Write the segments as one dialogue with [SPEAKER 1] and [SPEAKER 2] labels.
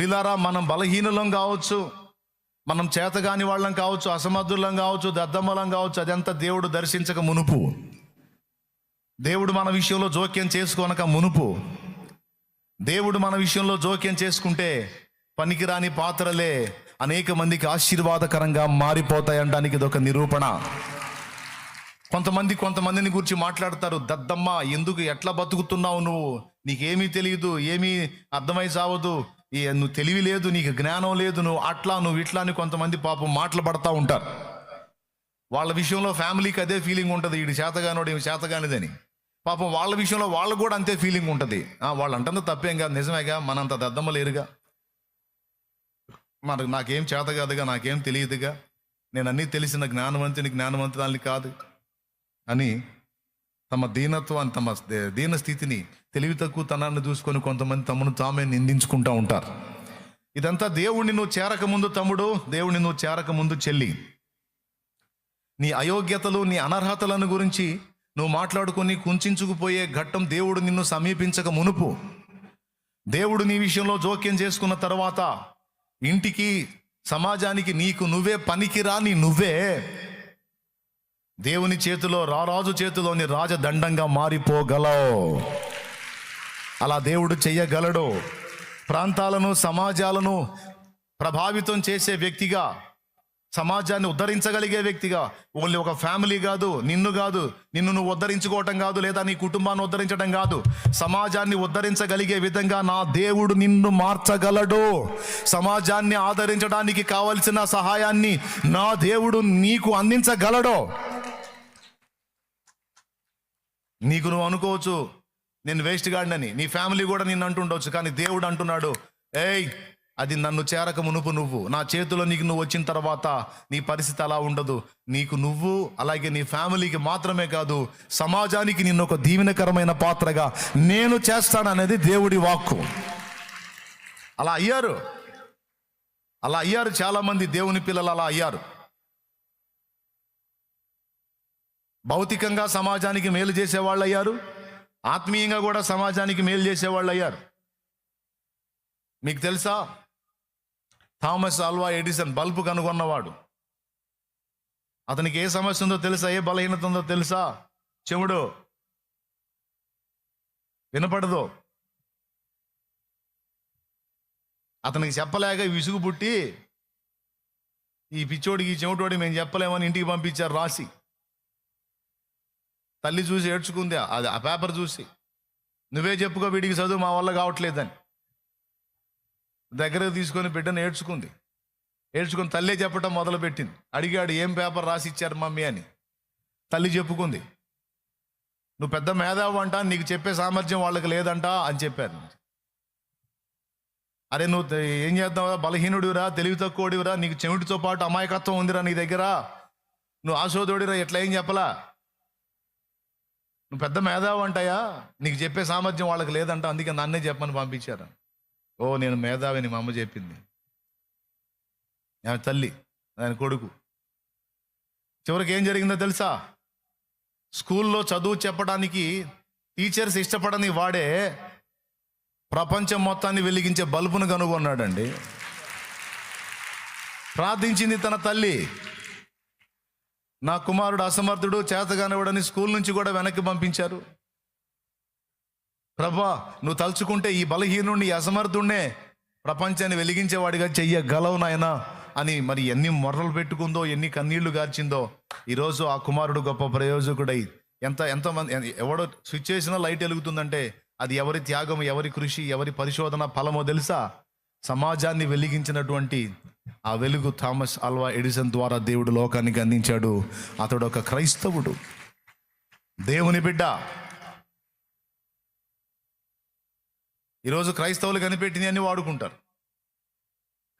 [SPEAKER 1] ప్రిలారా మనం బలహీనులం కావచ్చు మనం చేతగాని వాళ్ళం కావచ్చు అసమర్థులం కావచ్చు దద్దమ్మలం కావచ్చు అదంతా దేవుడు దర్శించక మునుపు. దేవుడు మన విషయంలో జోక్యం చేసుకోనక మునుపు. దేవుడు మన విషయంలో జోక్యం చేసుకుంటే పనికిరాని పాత్రలే అనేక మందికి ఆశీర్వాదకరంగా మారిపోతాయనడానికి ఇది ఒక నిరూపణ. కొంతమంది కొంతమందిని గురించి మాట్లాడతారు దద్దమ్మ ఎందుకు ఎట్లా బతుకుతున్నావు నువ్వు? నీకేమీ తెలియదు ఏమీ అర్థమై సావదు నువ్వు తెలివి లేదు నీకు జ్ఞానం లేదు నువ్వు అట్లా నువ్వు ఇట్లా అని కొంతమంది పాపం మాటలు పడతా ఉంటారు. వాళ్ళ విషయంలో ఫ్యామిలీకి అదే ఫీలింగ్ ఉంటుంది. వీడి చేతగానోడు ఈమె చేతగానిదని. పాపం వాళ్ళ విషయంలో వాళ్ళకు కూడా అంతే ఫీలింగ్ ఉంటుంది. ఆ, వాళ్ళు అంటుంది తప్పేం కాదు నిజమేగా మనంత దద్దమ్మ లేరుగా. మనకు నాకేం చేత కాదుగా నాకేం తెలియదుగా. నేను అన్నీ తెలిసిన జ్ఞానవంతుని జ్ఞానవంతురాలని కాదు. అని తమ దీనత్వాన్ని తమ దీన స్థితిని తెలివి తక్కువ తనాన్ని చూసుకొని కొంతమంది తమను తామే నిందించుకుంటా ఉంటారు. ఇదంతా దేవుణ్ణి నువ్వు చేరక ముందు తమ్ముడు దేవుణ్ణి నువ్వు చేరక ముందు చెల్లి. నీ అయోగ్యతలు నీ అనర్హతలను గురించి నువ్వు మాట్లాడుకొని కుంచుకుపోయే ఘట్టం దేవుడు నిన్ను సమీపించక మునుపు. దేవుడు నీ విషయంలో జోక్యం చేసుకున్న తర్వాత ఇంటికి సమాజానికి నీకు నువ్వే పనికిరాని నువ్వే. దేవుని చేతిలో రారాజు చేతిలోని రాజదండంగా మారిపోగలవు. అలా దేవుడు చెయ్యగలడు. ప్రాంతాలను సమాజాలను ప్రభావితం చేసే వ్యక్తిగా సమాజాన్ని ఉద్ధరించగలిగే వ్యక్తిగా. ఓన్లీ ఒక ఫ్యామిలీ కాదు నిన్ను కాదు నిన్ను నువ్వు ఉద్ధరించుకోవటం కాదు లేదా నీ కుటుంబాన్ని ఉద్ధరించడం కాదు. సమాజాన్ని ఉద్ధరించగలిగే విధంగా నా దేవుడు నిన్ను మార్చగలడు. సమాజాన్ని ఆదరించడానికి కావలసిన సహాయాన్ని నా దేవుడు నీకు అందించగలడు. నీకు నువ్వు అనుకోవచ్చు నేను వేస్ట్ గాడినని. నీ ఫ్యామిలీ కూడా నిన్ను అంటుండొచ్చు కానీ దేవుడు అంటున్నాడు ఏయ్ అది నన్ను చేరక మునుపు నువ్వు. నా చేతిలో నీకు నువ్వు వచ్చిన తర్వాత నీ పరిస్థితి అలా ఉండదు. నీకు నువ్వు అలాగే నీ ఫ్యామిలీకి మాత్రమే కాదు సమాజానికి నిన్ను ఒక దీవెనకరమైన పాత్రగా నేను చేస్తాననేది దేవుడి వాక్కు. అలా అయ్యారు. అలా అయ్యారు చాలా మంది దేవుని పిల్లలు అలా అయ్యారు. భౌతికంగా సమాజానికి మేలు చేసేవాళ్ళు అయ్యారు. ఆత్మీయంగా కూడా సమాజానికి మేలు చేసేవాళ్ళు అయ్యారు. మీకు తెలుసా? థామస్ ఆల్వా ఎడిసన్ బల్బు కనుగొన్నవాడు. అతనికి ఏ సమస్య ఉందో తెలుసా? ఏ బలహీనత ఉందో తెలుసా? చెవుడు వినపడదు. అతనికి చెప్పలేక విసుగు పుట్టి ఈ పిచ్చోడికి ఈ చెవిటోడి మేము చెప్పలేమని ఇంటికి పంపించారు రాసి. తల్లి చూసి ఏడ్చుకుంది. అది ఆ పేపర్ చూసి. నువ్వే చెప్పుకో వీడికి చదువు మా వల్ల కావట్లేదని. దగ్గరకు తీసుకొని బిడ్డను ఏడ్చుకుంది ఏడ్చుకుని తల్లే చెప్పటం మొదలుపెట్టింది. అడిగాడు ఏం పేపర్ రాసి ఇచ్చారు మమ్మీ? అని. తల్లి చెప్పుకుంది నువ్వు పెద్ద మేధావు అంట నీకు చెప్పే సామర్థ్యం వాళ్ళకి లేదంట అని చెప్పారు. అరే నువ్వు ఏం చేద్దావురా బలహీనుడివిరా తెలివి తక్కువడివిరా నీకు చెవిటితో పాటు అమాయకత్వం ఉందిరా నీ దగ్గర. నువ్వు ఆశోదోడిరా ఎట్లా ఏం చెప్పలా? నువ్వు పెద్ద మేధావు అంటాయా? నీకు చెప్పే సామర్థ్యం వాళ్ళకి లేదంట అందుకే నన్నే చెప్పమని పంపించారు. ఓ నేను మేధావిని మా అమ్మ చెప్పింది. ఆమె తల్లి ఆయన కొడుకు. చివరికి ఏం జరిగిందో తెలుసా? స్కూల్లో చదువు చెప్పడానికి టీచర్స్ ఇష్టపడని వాడే ప్రపంచం మొత్తాన్ని వెలిగించే బల్బును కనుగొన్నాడండి. ప్రార్థించింది తన తల్లి. నా కుమారుడు అసమర్థుడు చేతగానివాడని స్కూల్ నుంచి కూడా వెనక్కి పంపించారు. ప్రభా నువ్వు తలుచుకుంటే ఈ బలహీనుడిని అసమర్థుణ్ణే ప్రపంచాన్ని వెలిగించేవాడిగా చెయ్యగలవు నాయనా అని మరి ఎన్ని మొర్రలు పెట్టుకుందో ఎన్ని కన్నీళ్ళు గార్చిందో ఈరోజు ఆ కుమారుడు గొప్ప ప్రయోజకుడై ఎంత ఎంతమంది ఎవడో స్విచ్ చేసినా లైట్ వెలుగుతుందంటే అది ఎవరి త్యాగం ఎవరి కృషి ఎవరి పరిశోధన ఫలమో తెలుసా? సమాజాన్ని వెలిగించినటువంటి ఆ వెలుగు థామస్ అల్వా ఎడిసన్ ద్వారా దేవుడు లోకానికి అందించాడు. అతడు ఒక క్రైస్తవుడు. దేవుని బిడ్డ ఈరోజు క్రైస్తవులు కనిపెట్టింది అని వాడుకుంటారు.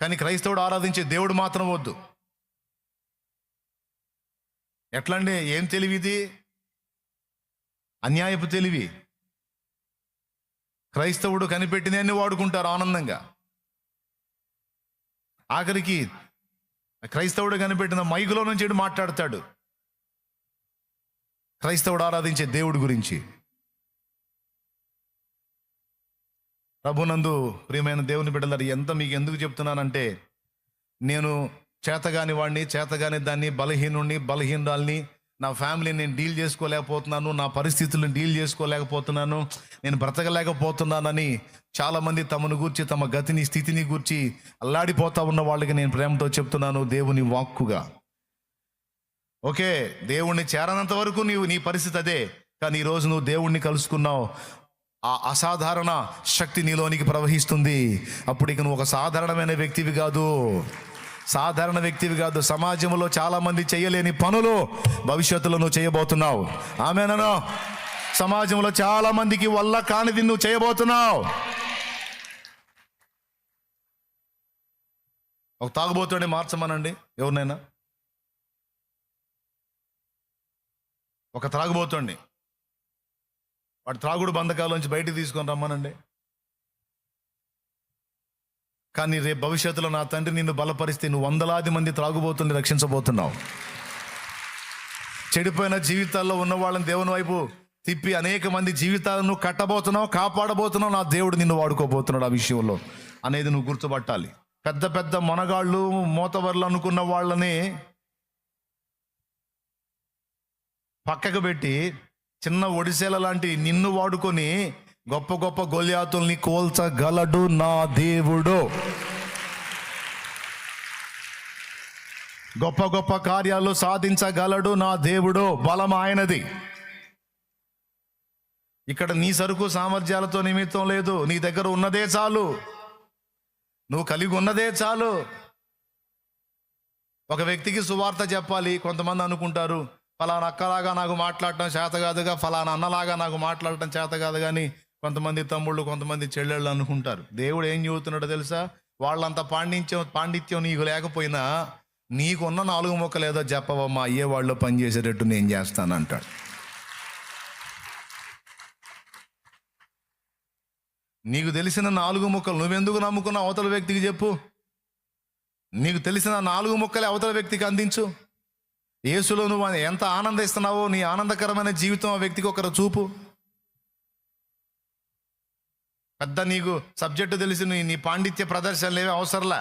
[SPEAKER 1] కానీ క్రైస్తవుడు ఆరాధించే దేవుడు మాత్రం వద్దు. ఎట్లండి? ఏం తెలివి ఇది? అన్యాయపు తెలివి. క్రైస్తవుడు కనిపెట్టింది అని వాడుకుంటారు ఆనందంగా. ఆఖరికి క్రైస్తవుడు కనిపెట్టిన మైకులో నుంచి మాట్లాడతాడు. క్రైస్తవుడు ఆరాధించే దేవుడి గురించి. ప్రభునందు ప్రియమైన దేవుని బిడ్డలారు ఎంత మీకు ఎందుకు చెప్తున్నానంటే నేను చేతగాని వాడిని చేతగాని దాన్ని బలహీనుడిని బలహీనురాల్ని నా ఫ్యామిలీని నేను డీల్ చేసుకోలేకపోతున్నాను నా పరిస్థితులను డీల్ చేసుకోలేకపోతున్నాను నేను బ్రతకలేకపోతున్నానని చాలామంది తమను గూర్చి తమ గతిని స్థితిని గూర్చి అల్లాడిపోతా ఉన్న వాళ్ళకి నేను ప్రేమతో చెప్తున్నాను దేవుని వాక్కుగా. ఓకే దేవుణ్ణి చేరనంత వరకు నీవు నీ పరిస్థితి అదే కానీ ఈరోజు నువ్వు దేవుణ్ణి కలుసుకున్నావు ఆ అసాధారణ శక్తి నీలోనికి ప్రవహిస్తుంది. అప్పుడు ఇక నువ్వు ఒక సాధారణమైన వ్యక్తివి కాదు. సాధారణ వ్యక్తివి కాదు. సమాజంలో చాలామంది చేయలేని పనులు భవిష్యత్తులో నువ్వు చేయబోతున్నావు. ఆమెనను? సమాజంలో చాలా మందికి వల్ల కానిది నువ్వు చేయబోతున్నావు. ఒక తాగుబోతుండే మార్చమనండి. ఎవరినైనా? ఒక త్రాగుబోతుండే వాడు త్రాగుడు బంధకాల నుంచి బయటికి తీసుకొని రమ్మనండి. కానీ రేపు భవిష్యత్తులో నా తండ్రి నిన్ను బలపరిస్తే నువ్వు వందలాది మంది త్రాగుబోతుల్ని రక్షించబోతున్నావు. చెడిపోయిన జీవితాల్లో ఉన్న వాళ్ళని దేవుని వైపు తిప్పి అనేక మంది జీవితాలను కట్టబోతున్నావు కాపాడబోతున్నావు. నా దేవుడు నిన్ను వాడుకోబోతున్నాడు ఆ విషయంలో. అనేది నువ్వు గుర్తుపట్టాలి. పెద్ద పెద్ద మొనగాళ్ళు మోతవర్లు అనుకున్న వాళ్ళని పక్కకు పెట్టి చిన్న ఒడిసేల లాంటి నిన్ను వాడుకొని గొప్ప గొప్ప గొల్యాతుల్ని కోల్చగలడు నా దేవుడు. గొప్ప గొప్ప కార్యాలు సాధించగలడు నా దేవుడు. బలం ఆయనది. ఇక్కడ నీ సరుకు సామర్థ్యాలతో నిమిత్తం లేదు. నీ దగ్గర ఉన్నదే చాలు. నువ్వు కలిగి ఉన్నదే చాలు. ఒక వ్యక్తికి సువార్త చెప్పాలి. కొంతమంది అనుకుంటారు ఫలానా అక్కలాగా నాకు మాట్లాడటం చేత కాదుగా ఫలానా అన్నలాగా నాకు మాట్లాడటం చేత కాదు కానీ కొంతమంది తమ్ముళ్ళు కొంతమంది చెల్లెళ్ళు అనుకుంటారు. దేవుడు ఏం చెబుతున్నాడో తెలుసా? వాళ్ళంత పాండిత్యం పాండిత్యం నీకు లేకపోయినా నీకున్న నాలుగు మొక్కలు ఏదో చెప్పవమ్మా అయ్యే వాళ్ళు పని చేసేటట్టు నేను చేస్తానంటాడు. నీకు తెలిసిన నాలుగు ముక్కలు నువ్వెందుకు నమ్ముకున్న అవతల వ్యక్తికి చెప్పు? నీకు తెలిసిన నాలుగు ముక్కలే అవతల వ్యక్తికి అందించు. యేసులో నువ్వు ఎంత ఆనందిస్తున్నావో నీ ఆనందకరమైన జీవితం ఆ వ్యక్తికి ఒకరు చూపు. పెద్ద నీకు సబ్జెక్టు తెలిసి నీ నీ పాండిత్య ప్రదర్శనలు ఏవి అవసరంలే.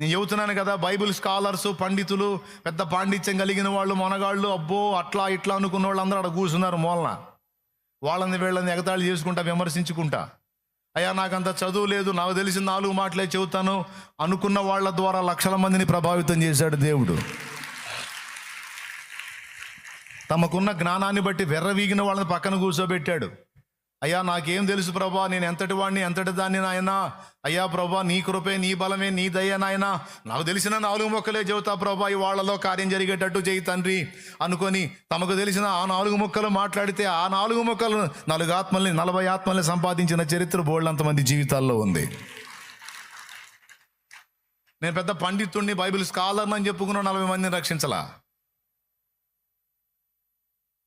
[SPEAKER 1] నేను చెబుతున్నాను కదా బైబిల్ స్కాలర్స్ పండితులు పెద్ద పాండిత్యం కలిగిన వాళ్ళు మొనగాళ్ళు అబ్బో అట్లా ఇట్లా అనుకున్న వాళ్ళు అందరూ అక్కడ కూర్చున్నారు మూలన. వాళ్ళని వీళ్ళని ఎగతాళి చేసుకుంటా విమర్శించుకుంటా. అయ్యా నాకంత చదువు లేదు నాకు తెలిసిన నాలుగు మాటలే చెబుతాను. అనుకున్న వాళ్ళ ద్వారా లక్షల మందిని ప్రభావితం చేశాడు దేవుడు. తమకున్న జ్ఞానాన్ని బట్టి వెర్రవీగిన వాళ్ళని పక్కన కూర్చోబెట్టాడు. అయ్యా నాకేం తెలుసు ప్రభా నేను ఎంతటి వాడిని ఎంతటి దాన్ని నాయనా? అయ్యా ప్రభా నీ కృపే నీ బలమే నీ దయ నాయనా? నాకు తెలిసిన నాలుగు మొక్కలే చెబుతా ప్రభా ఈ వాళ్ళలో కార్యం జరిగేటట్టు చేయి తండ్రి. అనుకొని తమకు తెలిసిన ఆ నాలుగు మొక్కలు మాట్లాడితే ఆ నాలుగు మొక్కలు నాలుగు ఆత్మల్ని నలభై ఆత్మల్ని సంపాదించిన చరిత్ర బోళ్ళంతమంది జీవితాల్లో ఉంది. నేను పెద్ద పండితుడిని బైబిల్ స్కాలర్ అని చెప్పుకున్న నలభై మందిని రక్షించలా?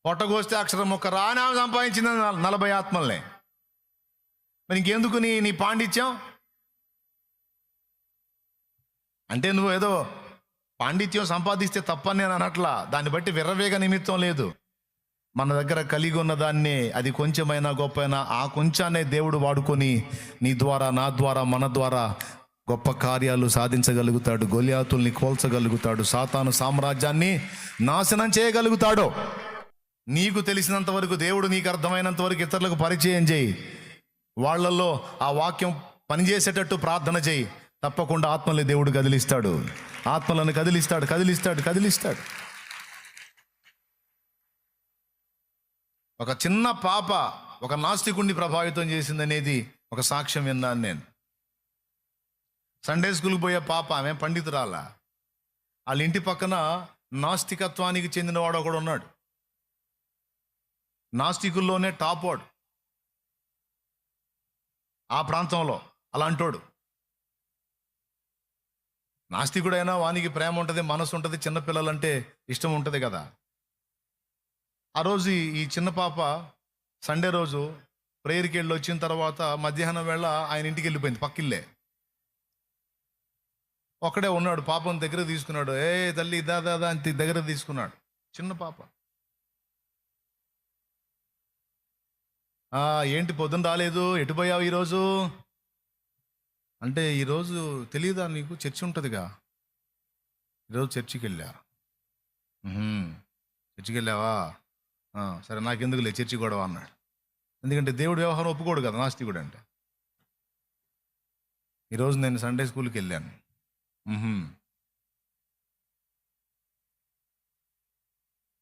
[SPEAKER 1] పొట్టగోస్తే అక్షరం ఒక రానా సంపాదించిన నలభై ఆత్మల్ని. మరి ఇంకెందుకు నీ నీ పాండిత్యం? అంటే నువ్వు ఏదో పాండిత్యం సంపాదిస్తే తప్పని నేను అనట్లా. దాన్ని బట్టి విర్రవేగ నిమిత్తం లేదు. మన దగ్గర కలిగి ఉన్న దాన్ని అది కొంచెమైనా గొప్పైనా ఆ కొంచాన్నే దేవుడు వాడుకొని నీ ద్వారా నా ద్వారా మన ద్వారా గొప్ప కార్యాలు సాధించగలుగుతాడు గొలియాతుల్ని కోల్చగలుగుతాడు సాతాను సామ్రాజ్యాన్ని నాశనం చేయగలుగుతాడు. నీకు తెలిసినంత వరకు దేవుడు నీకు అర్థమైనంత వరకు ఇతరులకు పరిచయం చేయి. వాళ్ళల్లో ఆ వాక్యం పనిచేసేటట్టు ప్రార్థన చేయి. తప్పకుండా ఆత్మల్ని దేవుడు కదిలిస్తాడు. ఆత్మలను కదిలిస్తాడు కదిలిస్తాడు కదిలిస్తాడు. ఒక చిన్న పాప ఒక నాస్తికుణ్ణి ప్రభావితం చేసిందనేది ఒక సాక్ష్యం విన్నాను నేను. సండే స్కూల్కి పోయే పాప ఆమె పండితురాల. వాళ్ళ ఇంటి పక్కన నాస్తికత్వానికి చెందినవాడు ఒకడు ఉన్నాడు. నాస్తికుల్లోనే టాప్ వాడు. ఆ ప్రాంతంలో అలాంటోడు. నాస్తికుడైనా వానికి ప్రేమ ఉంటుంది మనసు ఉంటుంది చిన్నపిల్లలంటే ఇష్టం ఉంటుంది కదా. ఆ రోజు ఈ- చిన్న పాప సండే రోజు ప్రేయర్కి వెళ్ళి వచ్చిన తర్వాత మధ్యాహ్నం వేళ ఆయన ఇంటికి వెళ్ళిపోయింది పక్కిల్లే ఒక్కడే ఉన్నాడు పాపం దగ్గర తీసుకున్నాడు. ఏ తల్లి దా దా అని దగ్గర తీసుకున్నాడు. చిన్న పాప. ఏంటి పొద్దున రాలేదు? ఎటు పోయావు ఈరోజు? అంటే ఈరోజు తెలియదా నీకు? చర్చి ఉంటుందిగా. ఈరోజు చర్చికి వెళ్ళా. చర్చికి వెళ్ళావా? సరే నాకెందుకులే చర్చి గొడవ అన్నాడు. ఎందుకంటే దేవుడు వ్యవహారం ఒప్పుకోడు కదా నాస్తికుడు అంటే. ఈరోజు నేను సండే స్కూల్కి వెళ్ళాను.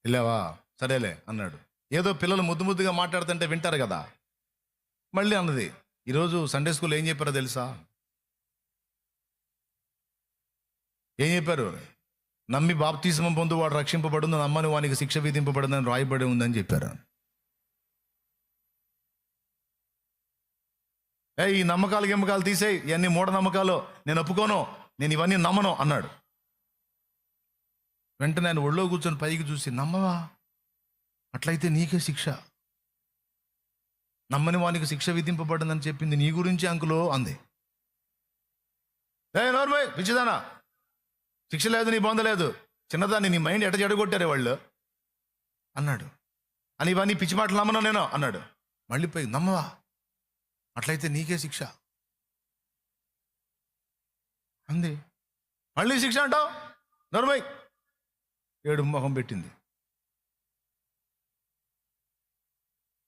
[SPEAKER 1] వెళ్ళావా? సరేలే అన్నాడు. ఏదో పిల్లలు ముద్దు ముద్దుగా మాట్లాడుతుంటే వింటారు కదా. మళ్ళీ అన్నది ఈరోజు సండే స్కూల్ ఏం చెప్పారో తెలుసా? ఏం చెప్పారు? నమ్మి బాప్తీసం పొందు వాడు రక్షింపబడును నమ్మని వానికి శిక్ష విధింపబడిందని రాయబడి ఉందని చెప్పారు. ఏ ఈ నమ్మకాలు గిమ్మకాలు తీసేయి ఇవన్నీ మూఢనమ్మకాలు నేను ఒప్పుకోను నేను ఇవన్నీ నమ్మను అన్నాడు. వెంటనే ఆయన ఒళ్ళో కూర్చొని పైకి చూసి నమ్మవా? అట్లయితే నీకే శిక్ష. నమ్మని వానికి శిక్ష విధింపబడిందని చెప్పింది నీ గురించి అంకులో అంది. ఏ నోర్మై పిచ్చిదానా. శిక్ష లేదు నీ పొందలేదు చిన్నదాన్ని నీ మైండ్ ఎట చెడగొట్టారే వాళ్ళు? అన్నాడు. అని ఇవన్నీ పిచ్చి మాటలు నమ్మను నేను అన్నాడు. మళ్ళీ పోయి నమ్మవా? అట్లయితే నీకే శిక్ష. అంది. మళ్ళీ శిక్ష అంటావు? నోర్మై. ఏడు మొహం పెట్టింది.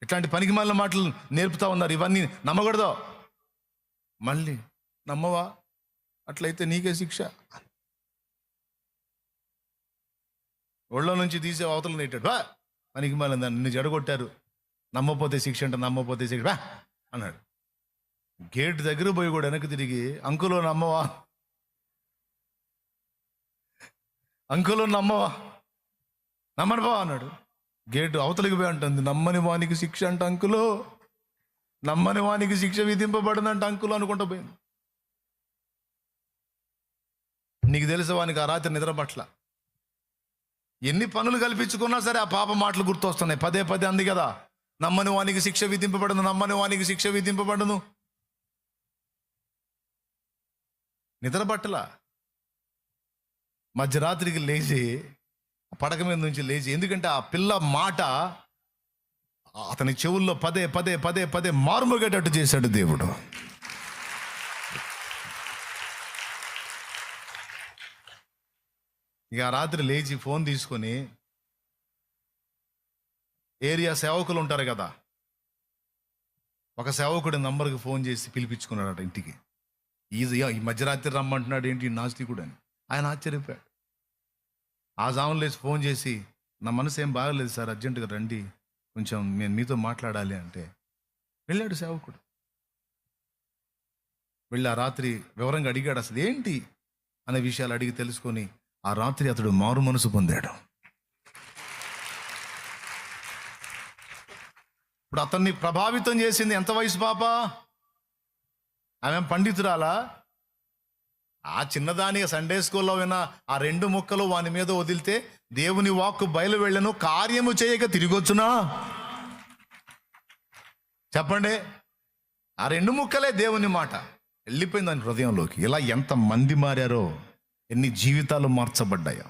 [SPEAKER 1] ఇట్లాంటి పనికి మళ్ళీ మాటలు నేర్పుతా ఉన్నారు. ఇవన్నీ నమ్మకూడదు. మళ్ళీ నమ్మవా? అట్లయితే నీకే శిక్ష. ఒళ్ళో నుంచి తీసే అవతల నెట్టాడు బా! పనికి మళ్ళీ నిన్ను జడగొట్టారు. నమ్మపోతే శిక్ష అంటే నమ్మపోతే శిక్ష. బా! అన్నాడు. గేట్ దగ్గర పోయి కూడా వెనక్కి తిరిగి అంకులో నమ్మవా? అంకులో నమ్మవా? నమ్మను బావా అన్నాడు. గేటు అవతలికి పోయి అంటుంది. నమ్మని వానికి శిక్ష అంట అంకులో. నమ్మని వానికి శిక్ష విధింపబడిందంట అంకులు అనుకుంటా పోయింది. నీకు తెలుసు వానికి ఆ రాత్రి నిద్ర పట్ల? ఎన్ని పనులు కల్పించుకున్నా సరే ఆ పాప మాటలు గుర్తొస్తున్నాయి. పదే పదే అంది కదా నమ్మని వానికి శిక్ష విధింపబడను నమ్మని వానికి శిక్ష విధింపబడను. నిద్ర పట్టల? మధ్యరాత్రికి లేచి పడక మీద నుంచి లేచి ఎందుకంటే ఆ పిల్ల మాట అతని చెవుల్లో పదే పదే పదే పదే మారుమోగేటట్టు చేశాడు దేవుడు. ఇక రాత్రి లేచి ఫోన్ తీసుకొని ఏరియా సేవకులు ఉంటారు కదా ఒక సేవకుడి నంబర్కి ఫోన్ చేసి పిలిపించుకున్నాడట ఇంటికి. ఈజీగా ఈ మధ్యరాత్రి రమ్మంటున్నాడు ఏంటి నాస్తికుడు అని. ఆయన ఆశ్చర్యపోయాడు. ఆ జామున లేచి ఫోన్ చేసి నా మనసు ఏం బాగలేదు సార్ అర్జెంటుగా రండి కొంచెం నేను మీతో మాట్లాడాలి అంటే వెళ్ళాడు సేవకుడు. వెళ్ళి ఆ రాత్రి వివరంగా అడిగాడు అసలు ఏంటి అనే విషయాలు అడిగి తెలుసుకొని ఆ రాత్రి అతడు మారు మనసు పొందాడు. ఇప్పుడు అతన్ని ప్రభావితం చేసింది ఎంత వయసు పాప? ఆమె పండితురాలా? ఆ చిన్నదాని సండే స్కూల్లో విన్న ఆ రెండు ముక్కలు వాని మీద వదిలితే దేవుని వాక్కు బయలు వెళ్ళను కార్యము చేయక తిరిగొచ్చునా? చెప్పండి. ఆ రెండు ముక్కలే దేవుని మాట. వెళ్ళిపోయింది దాని హృదయంలోకి. ఇలా ఎంత మంది మారారో ఎన్ని జీవితాలు మార్చబడ్డాయో.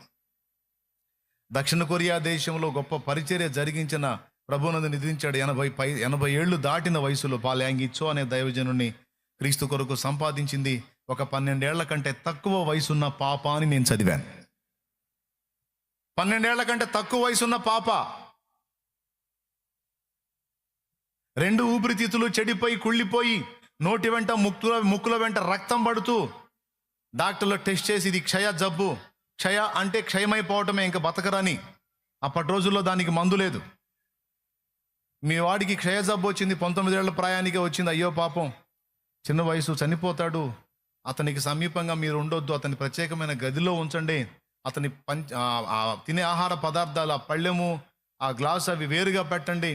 [SPEAKER 1] దక్షిణ కొరియా దేశంలో గొప్ప పరిచర్య జరిగించిన ప్రభునందు నిధించాడు ఎనభై పై ఎనభై ఏళ్ళు దాటిన వయసులో పాల్యాంగిచ్చో అనే దైవజనుని క్రీస్తు కొరకు సంపాదించింది ఒక పన్నెండేళ్ళ కంటే తక్కువ వయసున్న పాప అని నేను చదివాను. పన్నెండేళ్ళ కంటే తక్కువ వయసున్న పాప. రెండు ఊపిరితిత్తులు చెడిపోయి కుళ్ళిపోయి నోటి వెంట ముక్కుల ముక్కుల వెంట రక్తం పడుతూ డాక్టర్లు టెస్ట్ చేసి ఇది క్షయ జబ్బు. క్షయ అంటే క్షయమైపోవటమే ఇంకా బతకరని. అప్పటి రోజుల్లో దానికి మందు లేదు. మీ వాడికి క్షయ జబ్బు వచ్చింది పంతొమ్మిదేళ్ళ ప్రాయానికే వచ్చింది. అయ్యో పాపం. చిన్న వయసు చనిపోతాడు. అతనికి సమీపంగా మీరు ఉండొద్దు అతని ప్రత్యేకమైన గదిలో ఉంచండి. అతని పంచ తినే ఆహార పదార్థాలు ఆ పళ్ళెము ఆ గ్లాస్ అవి వేరుగా పెట్టండి.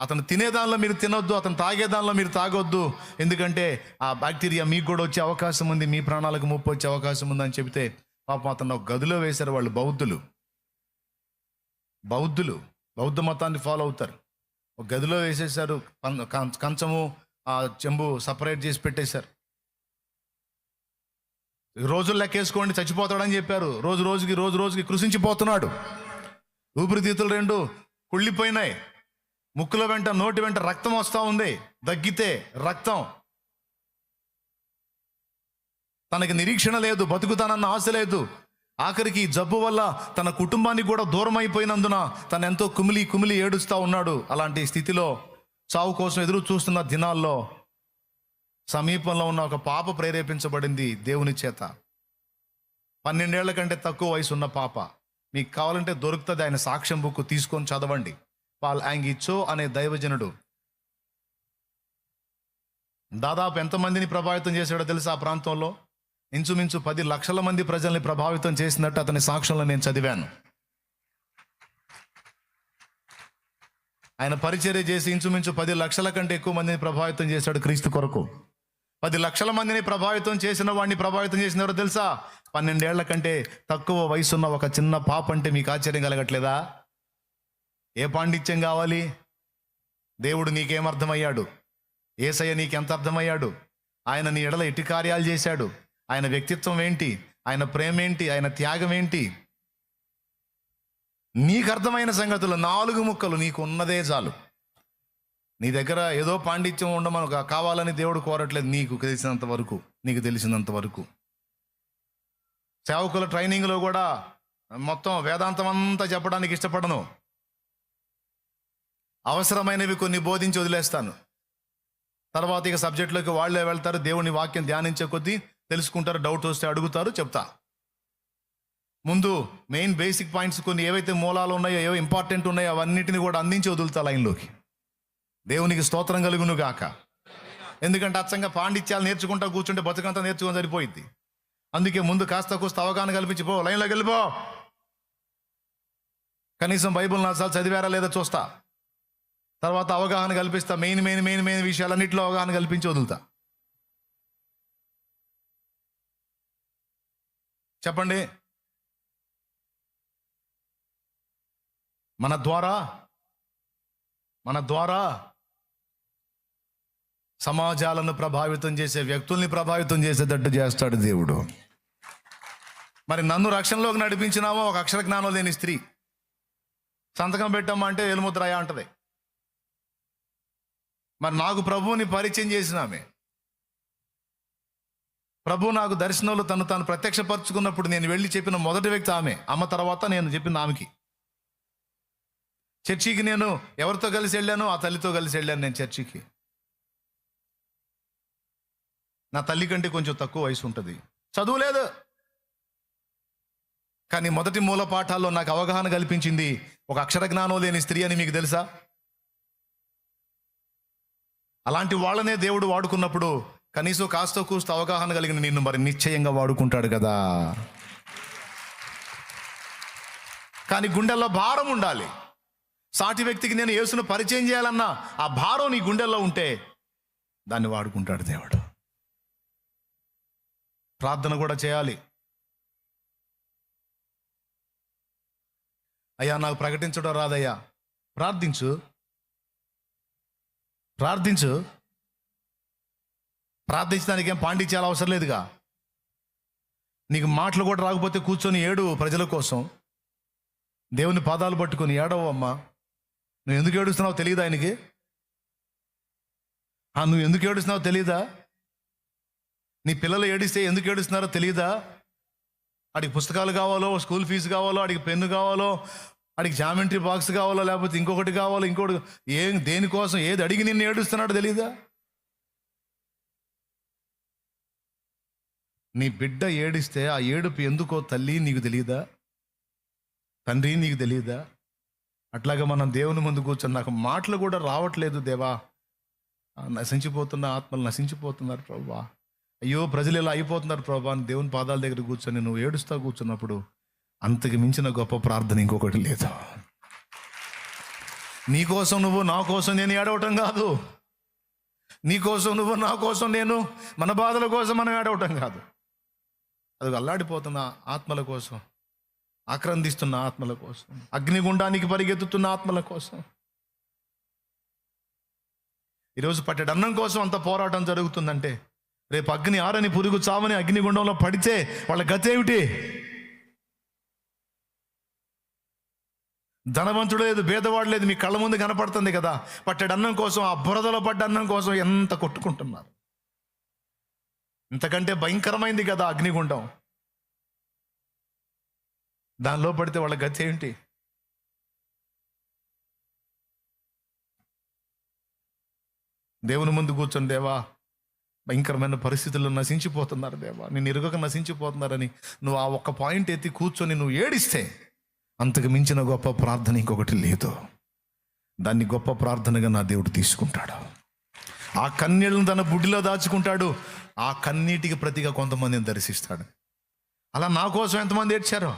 [SPEAKER 1] అతను తినే దానిలో మీరు తినొద్దు అతను తాగే దానిలో మీరు తాగొద్దు. ఎందుకంటే ఆ బ్యాక్టీరియా మీకు కూడా వచ్చే అవకాశం ఉంది మీ ప్రాణాలకు ముప్పు వచ్చే అవకాశం ఉందని చెబితే పాపం అతను ఒక గదిలో వేశారు వాళ్ళు బౌద్ధులు. బౌద్ధులు బౌద్ధ మతాన్ని ఫాలో అవుతారు. ఒక గదిలో వేసేసారు కంచము ఆ చెంబు సపరేట్ చేసి పెట్టేశారు. రోజులు లెక్కేసుకోండి చచ్చిపోతాడని చెప్పారు. రోజు రోజుకి రోజు రోజుకి కృషించిపోతున్నాడు ఊపిరితిత్తులు రెండు కుళ్ళిపోయినాయి. ముక్కుల వెంట నోటి వెంట రక్తం వస్తూ ఉంది. దగ్గితే రక్తం. తనకి నిరీక్షణ లేదు బతుకుతానన్న ఆశ లేదు. ఆఖరికి జబ్బు వల్ల తన కుటుంబానికి కూడా దూరం అయిపోయినందున తను ఎంతో కుమిలి కుమిలి ఏడుస్తూ ఉన్నాడు. అలాంటి స్థితిలో చావు కోసం ఎదురు చూస్తున్న దినాల్లో సమీపంలో ఉన్న ఒక పాప ప్రేరేపించబడింది దేవుని చేత. పన్నెండేళ్ళ కంటే తక్కువ వయసు ఉన్న పాప మీకు కావాలంటే దొరుకుతుంది ఆయన సాక్ష్యం బుక్ తీసుకొని చదవండి. పాల్ యాంగిచో అనే దైవజనుడు. దాదాపు ఎంతమందిని ప్రభావితం చేశాడో తెలుసు ఆ ప్రాంతంలో? ఇంచుమించు పది లక్షల మంది ప్రజల్ని ప్రభావితం చేసినట్టు అతని సాక్ష్యంలో నేను చదివాను. ఆయన పరిచర్య చేసి ఇంచుమించు పది లక్షల కంటే ఎక్కువ మందిని ప్రభావితం చేశాడు క్రీస్తు కొరకు. పది లక్షల మందిని ప్రభావితం చేసిన వాడిని ప్రభావితం చేసిన ఎవరో తెలుసా? పన్నెండేళ్ళ కంటే తక్కువ వయసున్న ఒక చిన్న పాప అంటే మీకు ఆశ్చర్యం కలగట్లేదా? ఏ పాండిత్యం కావాలి? దేవుడు నీకేం అర్థమయ్యాడు? ఏసయ్య నీకెంత అర్థమయ్యాడు? ఆయన నీ ఎడల ఎట్టి కార్యాలు చేశాడు? ఆయన వ్యక్తిత్వం ఏంటి? ఆయన ప్రేమ ఏంటి? ఆయన త్యాగం ఏంటి? నీకు అర్థమైన సంగతులు నాలుగు ముక్కలు నీకు ఉన్నదే చాలు. నీ దగ్గర ఏదో పాండిత్యం ఉండమని కావాలని దేవుడు కోరట్లేదు నీకు తెలిసినంత వరకు నీకు తెలిసినంత వరకు. సేవకుల ట్రైనింగ్లో కూడా మొత్తం వేదాంతం అంతా చెప్పడానికి ఇష్టపడను. అవసరమైనవి కొన్ని బోధించి వదిలేస్తాను. తర్వాత ఇక సబ్జెక్టులోకి వాళ్ళే వెళ్తారు దేవుని వాక్యం ధ్యానించే కొద్దీ తెలుసుకుంటారు డౌట్ వస్తే అడుగుతారు చెప్తా. ముందు మెయిన్ బేసిక్ పాయింట్స్ కొన్ని ఏవైతే మూలాలు ఉన్నాయో ఏవో ఇంపార్టెంట్ ఉన్నాయో అవన్నిటిని కూడా అందించి వదులుతా లైన్లోకి. దేవునికి స్తోత్రం కలుగును గాక ఎందుకంటే అచ్చంగా పాండిత్యాలు నేర్చుకుంటా కూర్చుంటే బతుకంతా నేర్చుకుని సరిపోయింది అందుకే ముందు కాస్త కూస్త అవగాహన కల్పించి పో లైన్లోకి వెళ్ళిపో కనీసం బైబుల్ నాసాలు చదివారా లేదా చూస్తా. తర్వాత అవగాహన కల్పిస్తా మెయిన్ మెయిన్ మెయిన్ మెయిన్ విషయాలన్నింటిలో అవగాహన కల్పించి వదులుతా. చెప్పండి. మన ద్వారా మన ద్వారా సమాజాలను ప్రభావితం చేసే వ్యక్తుల్ని ప్రభావితం చేసేటట్టు చేస్తాడు దేవుడు. మరి నన్ను రక్షణలోకి నడిపించినామో ఒక అక్షర జ్ఞానం లేని స్త్రీ. సంతకం పెట్టమ్మా అంటే ఎలుముద్రాయ అంటది. మరి నాకు ప్రభువుని పరిచయం చేసినామే. ప్రభు నాకు దర్శనంలో తను తాను ప్రత్యక్షపరుచుకున్నప్పుడు నేను వెళ్ళి చెప్పిన మొదటి వ్యక్తి ఆమె. అమ్మ తర్వాత నేను చెప్పిన ఆమెకి. చర్చికి నేను ఎవరితో కలిసి వెళ్ళాను ఆ తల్లితో కలిసి వెళ్ళాను నేను చర్చికి. నా తల్లి కంటే కొంచెం తక్కువ వయసు ఉంటుంది. చదువు లేదు. కానీ మొదటి మూల పాఠాల్లో నాకు అవగాహన కల్పించింది ఒక అక్షర జ్ఞానం లేని స్త్రీ అని మీకు తెలుసా? అలాంటి వాళ్ళనే దేవుడు వాడుకున్నప్పుడు కనీసం కాస్త కూస్త అవగాహన కలిగిన నిన్ను మరి నిశ్చయంగా వాడుకుంటాడు కదా. కానీ గుండెల్లో భారం ఉండాలి. సాటి వ్యక్తికి నేను యేసును పరిచయం చేయాలన్నా ఆ భారం నీ గుండెల్లో ఉంటే దాన్ని వాడుకుంటాడు దేవుడు. ప్రార్థన కూడా చేయాలి. అయ్యా నాకు ప్రకటించడం రాదయ్యా. ప్రార్థించు. ప్రార్థించు. ప్రార్థించడానికి ఏం పాండిత్యాలు అవసరం లేదుగా. నీకు మాటలు కూడా రాకపోతే కూర్చొని ఏడు ప్రజల కోసం. దేవుని పాదాలు పట్టుకొని ఏడవు అమ్మా నువ్వు ఎందుకు ఏడుస్తున్నావు తెలియదా ఆయనకి? నువ్వు ఎందుకు ఏడుస్తున్నావు తెలియదా నీ పిల్లలు ఏడిస్తే ఎందుకు ఏడుస్తున్నారో తెలియదా ఆడికి పుస్తకాలు కావాలో స్కూల్ ఫీజు కావాలో వాడికి పెన్ను కావాలో వాడికి జామెంట్రీ బాక్స్ కావాలో లేకపోతే ఇంకొకటి కావాలో ఇంకోటి ఏం దేనికోసం ఏది అడిగి నిన్ను ఏడుస్తున్నాడో తెలీదా? నీ బిడ్డ ఏడిస్తే ఆ ఏడుపు ఎందుకో తల్లి నీకు తెలియదా తండ్రి నీకు తెలియదా అట్లాగే మనం దేవుని ముందు కూర్చొని నాకు మాటలు కూడా రావట్లేదు దేవా. నశించిపోతున్న ఆత్మలు నశించిపోతున్నారు ప్రభా. అయ్యో ప్రజలు ఇలా అయిపోతున్నారు ప్రభా అని దేవుని పాదాల దగ్గర కూర్చొని నువ్వు ఏడుస్తా కూర్చున్నప్పుడు అంతకు మించిన గొప్ప ప్రార్థన ఇంకొకటి లేదు. నీ కోసం నువ్వు నా కోసం నేను ఏడవటం కాదు. నీ కోసం నువ్వు నా కోసం నేను మన బాధల కోసం మనం ఏడవటం కాదు. అది అల్లాడిపోతున్న ఆత్మల కోసం ఆక్రందిస్తున్న ఆత్మల కోసం అగ్నిగుండానికి పరిగెత్తుతున్న ఆత్మల కోసం. ఈరోజు పట్టెడన్నం కోసం అంత పోరాటం జరుగుతుందంటే రేపు అగ్ని ఆరని పురుగు చావని అగ్నిగుండంలో పడితే వాళ్ళ గతేమిటి? ధనవంతుడు లేదు భేదవాడు లేదు మీ కళ్ళ ముందు కనపడుతుంది కదా. పట్టెడు అన్నం కోసం ఆ బురదలో పడ్డ అన్నం కోసం ఎంత కొట్టుకుంటున్నారు? ఇంతకంటే భయంకరమైంది కదా అగ్నిగుండం. దానిలో పడితే వాళ్ళ గతి ఏంటి దేవుని ముందు కూర్చొని దేవా. భయంకరమైన పరిస్థితుల్లో నశించిపోతున్నారు దేవా. నేను ఎరుగక నశించిపోతున్నారని నువ్వు ఆ ఒక్క పాయింట్ ఎత్తి కూర్చొని నువ్వు ఏడిస్తే అంతకు మించిన గొప్ప ప్రార్థన ఇంకొకటి లేదు. దాన్ని గొప్ప ప్రార్థనగా నా దేవుడు తీసుకుంటాడు. ఆ కన్నీళ్ళను తన బుడ్డిలో దాచుకుంటాడు. ఆ కన్నీటికి ప్రతిగా కొంతమందిని దర్శిస్తాడు. అలా నా కోసం ఎంతమంది ఏడ్చారో?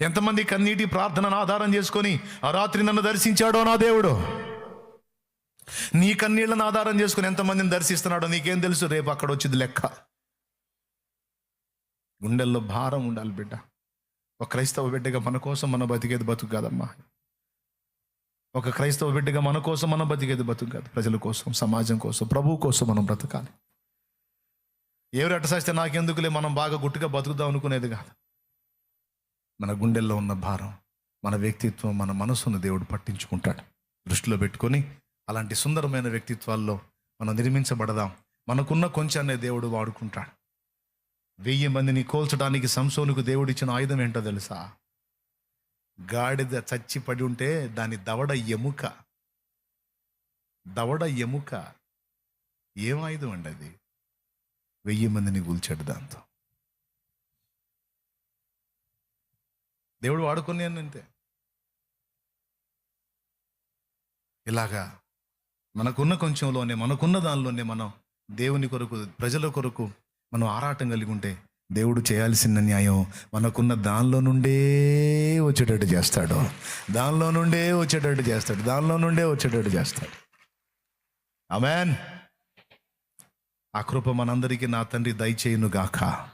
[SPEAKER 1] ఎంతమంది కన్నీటి ప్రార్థనను ఆధారం చేసుకొని ఆ రాత్రి నన్ను దర్శించాడో నా దేవుడు? నీ కన్నీళ్ళను ఆధారం చేసుకుని ఎంతమందిని దర్శిస్తున్నాడో నీకేం తెలుసు? రేపు అక్కడ వచ్చింది లెక్క. గుండెల్లో భారం ఉండాలి బిడ్డ. ఒక క్రైస్తవ బిడ్డగా మన కోసం మనం బతికేది బతుకు కాదమ్మా. ఒక క్రైస్తవ బిడ్డగా మన కోసం మనం బతికేది బతుకు కాదు. ప్రజల కోసం సమాజం కోసం ప్రభువు కోసం మనం బ్రతకాలి. ఎవరు అట్టసాస్తే నాకెందుకులే? మనం బాగా గుట్టుగా బతుకుదాం అనుకునేది కాదు. మన గుండెల్లో ఉన్న భారం మన వ్యక్తిత్వం మన మనసును దేవుడు పట్టించుకుంటాడు. దృష్టిలో పెట్టుకొని అలాంటి సుందరమైన వ్యక్తిత్వాల్లో మనం నిర్మించబడదాం. మనకున్న కొంచాన్నే దేవుడు వాడుకుంటాడు. వెయ్యి మందిని కోల్చడానికి సంసోనుకు దేవుడు ఇచ్చిన ఆయుధం ఏంటో తెలుసా? గాడిద చచ్చి పడి ఉంటే దాని దవడ ఎముక. దవడ ఎముక. ఏం ఆయుధం అండి అది? వెయ్యి మందిని కూల్చాడు దాంతో. దేవుడు వాడుకునే అంతే. ఇలాగా మనకున్న కొంచెంలోనే మనకున్న దానిలోనే మనం దేవుని కొరకు ప్రజల కొరకు మనం ఆరాటం కలిగి ఉంటే దేవుడు చేయాల్సిన న్యాయం మనకున్న దానిలో నుండే వచ్చేటట్టు చేస్తాడు. దానిలో నుండే వచ్చేటట్టు చేస్తాడు. దానిలో నుండే వచ్చేటట్టు చేస్తాడు. అమెన్ ఆ కృప మనందరికీ నా తండ్రి దయచేయును గాక